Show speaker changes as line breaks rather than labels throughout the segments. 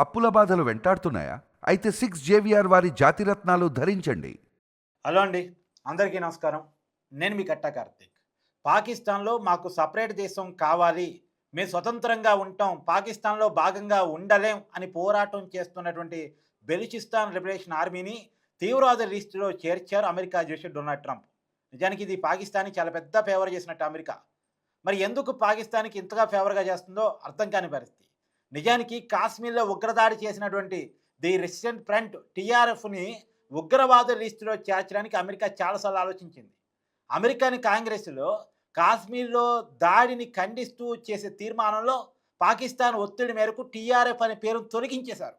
అప్పుల బాధలు వెంటాడుతున్నాయా? అయితే సిక్స్ జేవిఆర్ వారి జాతిరత్నాలు ధరించండి.
హలో అండి. అందరికీ నమస్కారం. నేను మీ కట్టా కార్తీక్. పాకిస్తాన్లో మాకు సపరేట్ దేశం కావాలి. మేము స్వతంత్రంగా ఉంటాం. పాకిస్తాన్లో భాగంగా ఉండలేం అని పోరాటం చేస్తున్నటువంటి బెలుచిస్తాన్ లిబరేషన్ ఆర్మీని తీవ్రవాద లిస్టులో చేర్చారు అమెరికా అధ్యక్షుడు డొనాల్డ్ ట్రంప్. నిజానికి ఇది పాకిస్తాన్కి చాలా పెద్ద ఫేవర్ చేసినట్టు అమెరికా. మరి ఎందుకు పాకిస్తాన్కి ఇంతగా ఫేవర్గా చేస్తుందో అర్థం కాని పరిస్థితి. నిజానికి కాశ్మీర్లో ఉగ్రదాడి చేసినటువంటి ది రెసిడెంట్ ఫ్రంట్ టీఆర్ఎఫ్ని ఉగ్రవాద లిస్టులో చేర్చడానికి అమెరికా చాలాసార్లు ఆలోచించింది. అమెరికాని కాంగ్రెస్లో కాశ్మీర్లో దాడిని ఖండిస్తూ చేసే తీర్మానంలో పాకిస్తాన్ ఒత్తిడి మేరకు టీఆర్ఎఫ్ అనే పేరును తొలగించేశారు.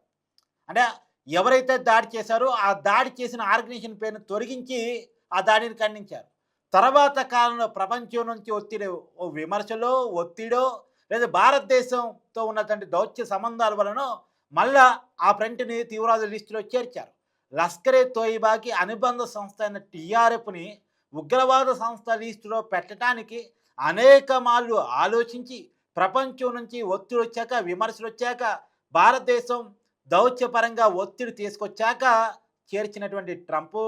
అంటే ఎవరైతే దాడి చేశారో ఆ దాడి చేసిన ఆర్గనైజేషన్ పేరును తొలగించి ఆ దాడిని ఖండించారు. తర్వాత కాలంలో ప్రపంచం నుంచి ఒత్తిడి విమర్శలో ఒత్తిడో లేదా భారతదేశంతో ఉన్నటువంటి దౌత్య సంబంధాల వలన మళ్ళా ఆ ఫ్రంట్ని తీవ్రవాద లిస్టులో చేర్చారు. లష్కరే తోయిబాకి అనుబంధ సంస్థ అయిన టీఆర్ఎఫ్ని ఉగ్రవాద సంస్థ లిస్టులో పెట్టడానికి అనేక మార్లు ఆలోచించి ప్రపంచం నుంచి ఒత్తిడి వచ్చాక విమర్శలు వచ్చాక భారతదేశం దౌత్యపరంగా ఒత్తిడి తీసుకొచ్చాక చేర్చినటువంటి ట్రంప్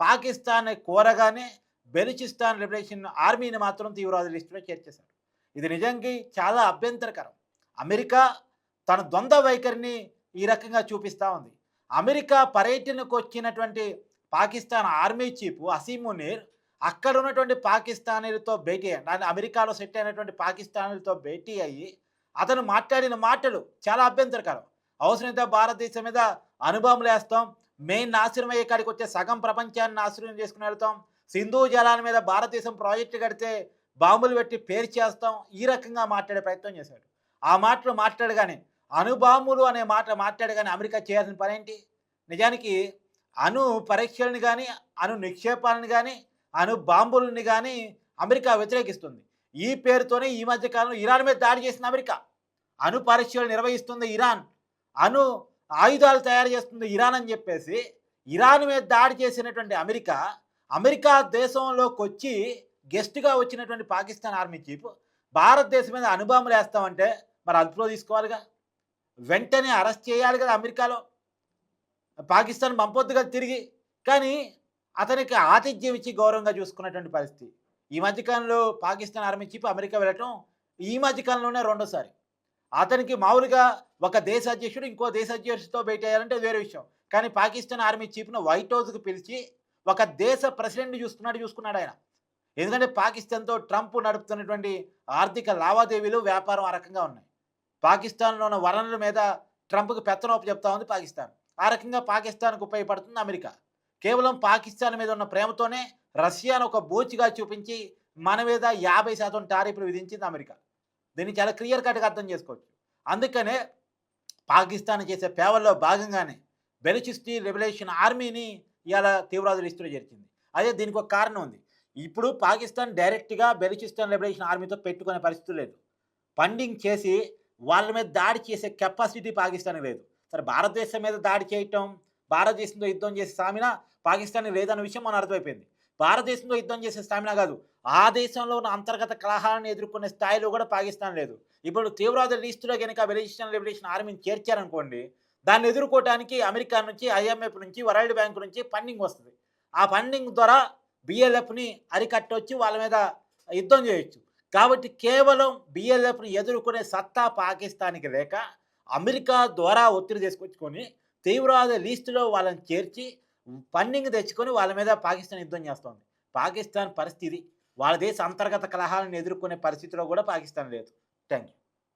పాకిస్తాన్ కోరగానే బెలుచిస్తాన్ లిబరేషన్ ఆర్మీని మాత్రం తీవ్రవాద లిస్టులో చేర్చేశారు. ఇది నిజంగా చాలా అభ్యంతరకరం. అమెరికా తన ద్వంద్వ వైఖరిని ఈ రకంగా చూపిస్తూ ఉంది. అమెరికా పర్యటనకు వచ్చినటువంటి పాకిస్తాన్ ఆర్మీ చీఫ్ అసీం మునీర్ అక్కడ ఉన్నటువంటి పాకిస్తానీలతో భేటీ అయ్యాడు అమెరికాలో సెట్ అయినటువంటి పాకిస్తానీలతో భేటీ అయ్యి అతను మాట్లాడిన మాటలు చాలా అభ్యంతరకరం. అవసరమైతే భారతదేశం మీద అనుభవం లేస్తాం మెయిన్ నాశనం అయ్యే కాడికి వచ్చే సగం ప్రపంచాన్ని నాశనం చేసుకుని వెళ్తాం సింధు జలాల మీద భారతదేశం ప్రాజెక్టు కడితే బాంబులు పెట్టి పేరు చేస్తాం ఈ రకంగా మాట్లాడే ప్రయత్నం చేశాడు. ఆ మాటలు మాట్లాడగానే అణుబాంబులు అనే మాట మాట్లాడగానే అమెరికా చేయాల్సిన పని ఏంటి? నిజానికి అణు పరీక్షలను కానీ అణు నిక్షేపాలను కానీ అణు బాంబులని కానీ అమెరికా వ్యతిరేకిస్తుంది. ఈ పేరుతోనే ఈ మధ్య కాలంలో ఇరాన్ మీద దాడి చేసిన అమెరికా. అణు పరీక్షలు నిర్వహిస్తుంది ఇరాన్. అణు ఆయుధాలు తయారు చేస్తుంది ఇరాన్ అని చెప్పేసి ఇరాన్ మీద దాడి చేసినటువంటి అమెరికా అమెరికా దేశంలోకి వచ్చి గెస్ట్గా వచ్చినటువంటి పాకిస్తాన్ ఆర్మీ చీఫ్ భారతదేశం మీద అనుభవం వేస్తామంటే మరి అదుపులో తీసుకోవాలిగా? వెంటనే అరెస్ట్ చేయాలి కదా అమెరికాలో. పాకిస్తాన్ పంపొద్దు కదా తిరిగి. కానీ అతనికి ఆతిథ్యం ఇచ్చి గౌరవంగా చూసుకున్నటువంటి పరిస్థితి. ఈ మధ్యకాలంలో పాకిస్తాన్ ఆర్మీ చీఫ్ అమెరికా వెళ్ళటం ఈ మధ్యకాలంలోనే రెండోసారి. అతనికి మామూలుగా ఒక దేశ అధ్యక్షుడు ఇంకో దేశ అధ్యక్షుడితో భేటీ వేరే విషయం. కానీ పాకిస్తాన్ ఆర్మీ చీఫ్ను వైట్ హౌస్కి పిలిచి ఒక దేశ ప్రెసిడెంట్ చూసుకున్నాడు చూసుకున్నాడు ఆయన. ఎందుకంటే పాకిస్తాన్తో ట్రంప్ నడుపుతున్నటువంటి ఆర్థిక లావాదేవీలు వ్యాపారం ఆ రకంగా ఉన్నాయి. పాకిస్తాన్లో ఉన్న వనరుల మీద ట్రంప్కి పెత్తనోపు చెప్తా ఉంది పాకిస్తాన్. ఆ రకంగా పాకిస్తాన్కు ఉపయోగపడుతుంది అమెరికా. కేవలం పాకిస్తాన్ మీద ఉన్న ప్రేమతోనే రష్యాను ఒక బూచిగా చూపించి మన మీద యాభై శాతం టారిఫ్లు విధించింది అమెరికా. దీన్ని చాలా క్లియర్ కట్గా అర్థం చేసుకోవచ్చు. అందుకనే పాకిస్తాన్ చేసే పేవల్లో భాగంగానే బెలుచిస్టీ రెవల్యూషన్ ఆర్మీని ఇలా తీవ్రవాదులు లిస్టులో చేర్చింది. అదే దీనికి ఒక కారణం ఉంది. ఇప్పుడు పాకిస్తాన్ డైరెక్ట్గా బెలుచిస్తాన్ లిబరేషన్ ఆర్మీతో పెట్టుకునే పరిస్థితి లేదు. ఫండింగ్ చేసి వాళ్ళ మీద దాడి చేసే కెపాసిటీ పాకిస్తాన్కి లేదు. సరే భారతదేశం మీద దాడి చేయటం భారతదేశంతో యుద్ధం చేసే స్టామినా పాకిస్తాన్కి లేదన్న విషయం మనం అర్థమైపోయింది. భారతదేశంతో యుద్ధం చేసే స్టామినా కాదు ఆ దేశంలో ఉన్న అంతర్గత కలహాలను ఎదుర్కొనే స్థాయిలో కూడా పాకిస్తాన్ లేదు. ఇప్పుడు తీవ్రవాద లీస్టులో కనుక బెలిజిస్టాన్ లిబరేషన్ ఆర్మీని చేర్చారనుకోండి దాన్ని ఎదుర్కోవడానికి అమెరికా నుంచి ఐఎంఎఫ్ నుంచి వరల్డ్ బ్యాంక్ నుంచి ఫండింగ్ వస్తుంది. ఆ ఫండింగ్ ద్వారా బిఎల్ఎఫ్ని అరికట్టవచ్చు వాళ్ళ మీద యుద్ధం చేయొచ్చు. కాబట్టి కేవలం బిఎల్ఎఫ్ని ఎదుర్కొనే సత్తా పాకిస్తాన్కి లేక అమెరికా ద్వారా ఒత్తిడి తీసుకొచ్చుకొని తీవ్రవాద లీస్టులో వాళ్ళని చేర్చి ఫండింగ్ తెచ్చుకొని వాళ్ళ మీద పాకిస్తాన్ యుద్ధం చేస్తోంది. పాకిస్తాన్ పరిస్థితి వాళ్ళ దేశ అంతర్గత కలహాలను ఎదుర్కొనే పరిస్థితిలో కూడా పాకిస్తాన్ లేదు. Thank you